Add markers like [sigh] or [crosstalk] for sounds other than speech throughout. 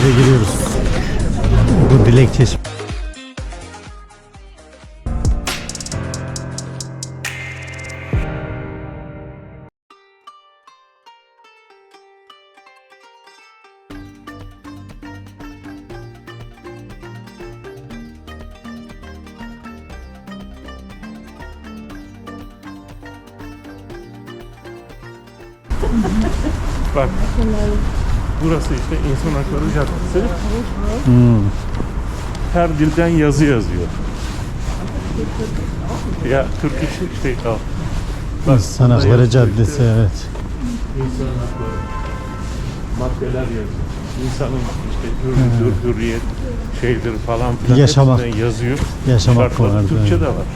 şöyle giriyoruz. Bu dilek çeşme. [laughs] Bak. Burası işte İnsan Hakları Caddesi. Hmm. Her dilden yazı yazıyor. Ya Türk işi işte al. Bak, İnsan Hakları Caddesi işte, evet. İnsan hakları. Maddeler yazıyor. İnsanın işte hür, hür, hürriyet şeydir falan filan Yaşamak. yazıyor. Yaşamak Şartları. Türkçe de var.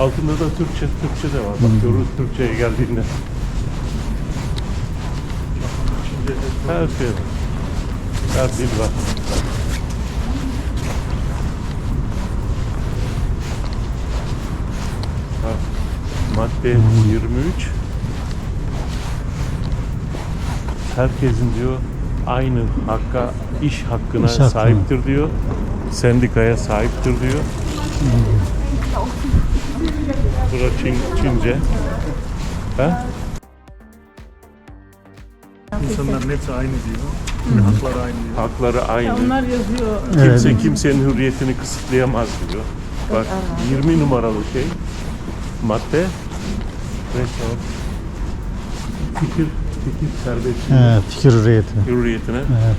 Altında da Türkçe, Türkçe de var. Bak görürüz Türkçe'ye geldiğinde. Her şey var. Her dil var. Madde 23 herkesin diyor aynı hakka iş hakkına İş hakkına. sahiptir diyor. Sendikaya sahiptir diyor. Bura Çin, Çince. Ha? İnsanların hepsi aynı diyor. Hakları aynı diyor. Hakları aynı. Onlar yazıyor. Kimse Evet. kimsenin hürriyetini kısıtlayamaz diyor. Bak 20 numaralı şey madde ve sonra fikir fikir serbestliği Evet, fikir hürriyeti. hürriyetine Evet.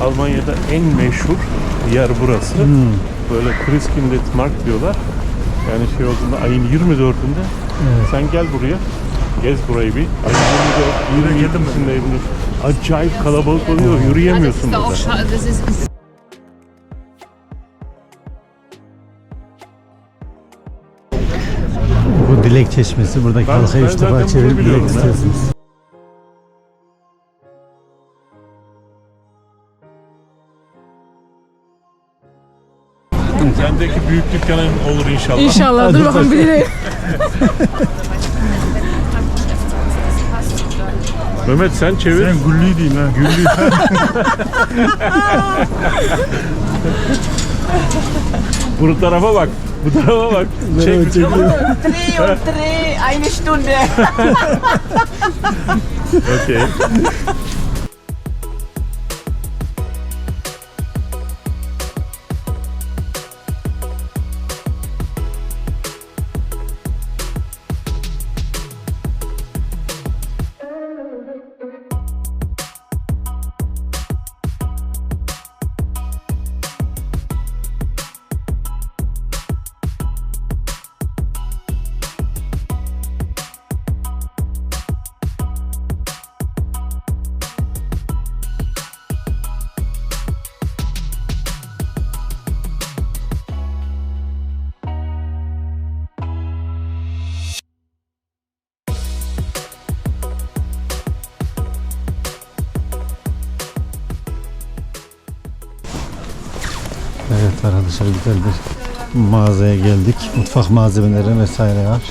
Almanya'da en meşhur yer burası. Hmm. Böyle Christkind Markt diyorlar. Yani şey olduğunda ayın 24'ünde Evet. sen gel buraya. Gez burayı bir. Ayın 24, 27'sinde evinde. Acayip kalabalık oluyor. Yürüyemiyorsun Das burada. Bu dilek çeşmesi. Buradaki Ben- halkayı ben üç defa çevirip dilek biliyorum istiyorsunuz. Sendeki büyük dükkanın olur inşallah. İnşallah. Dur bakalım bir Mehmet sen çevir. Ben güllü diyeyim ha. Güllü. Bu tarafa bak. Bu tarafa bak. Çek. çekiyor. Dreh und dreh, eine Stunde. Okey. Arkadaşlar güzel bir mağazaya geldik. Mutfak malzemeleri vesaire var.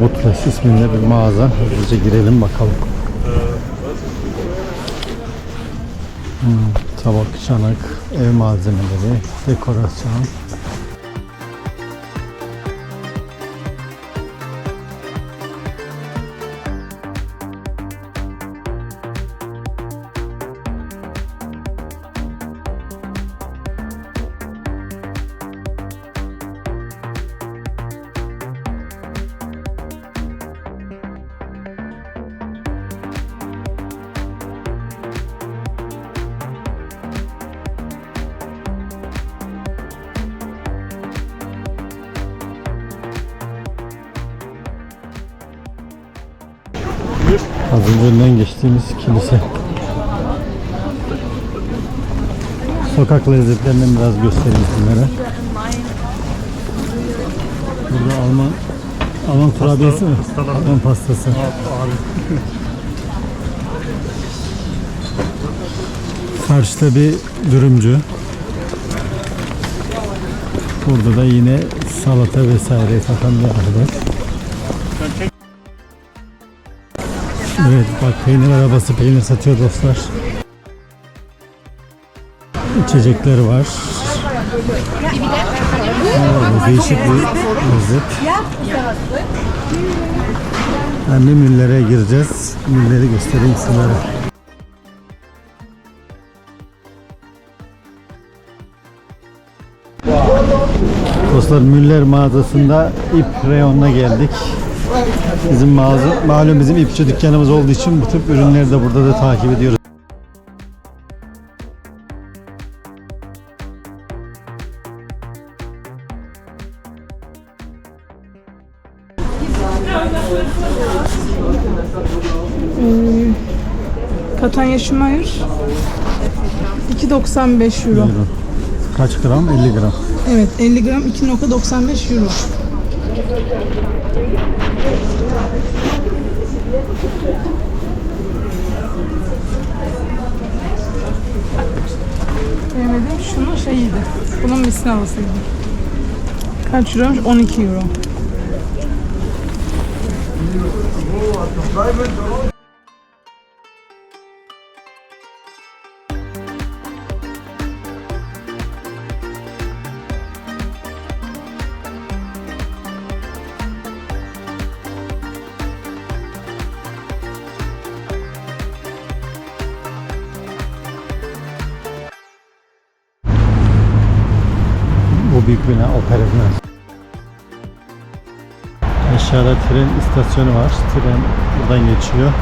Butles isminde bir mağaza. Hızlıca girelim bakalım. Hmm, tabak, çanak, ev malzemeleri, dekorasyon. Az önce önden geçtiğimiz kilise. Sokak lezzetlerinden biraz göstereyim sizlere. Burada Alman Alman kurabiyesi mi? pastalar. Alman pastası. Karşıda [laughs] bir dürümcü. Burada da yine salata vesaire satan bir arkadaş. Evet bak peynir arabası peynir satıyor dostlar. İçecekler var. Oo, değişik bir lezzet. Şimdi müllere gireceğiz. Mülleri göstereyim sizlere. Dostlar Müller mağazasında ip reyonuna geldik. Bizim mağaza, malum bizim ipçi dükkanımız olduğu için bu tip ürünleri de burada da takip ediyoruz. Katanya Schumacher 2.95 euro. Kaç gram? 50 gram. Evet 50 gram 2.95 euro. Beğenmedim şunun şeyiydi. Bunun misli havasıydı. Kaç euroymuş? 12 euro. Büyük bina opera. Aşağıda tren istasyonu var. Tren buradan geçiyor.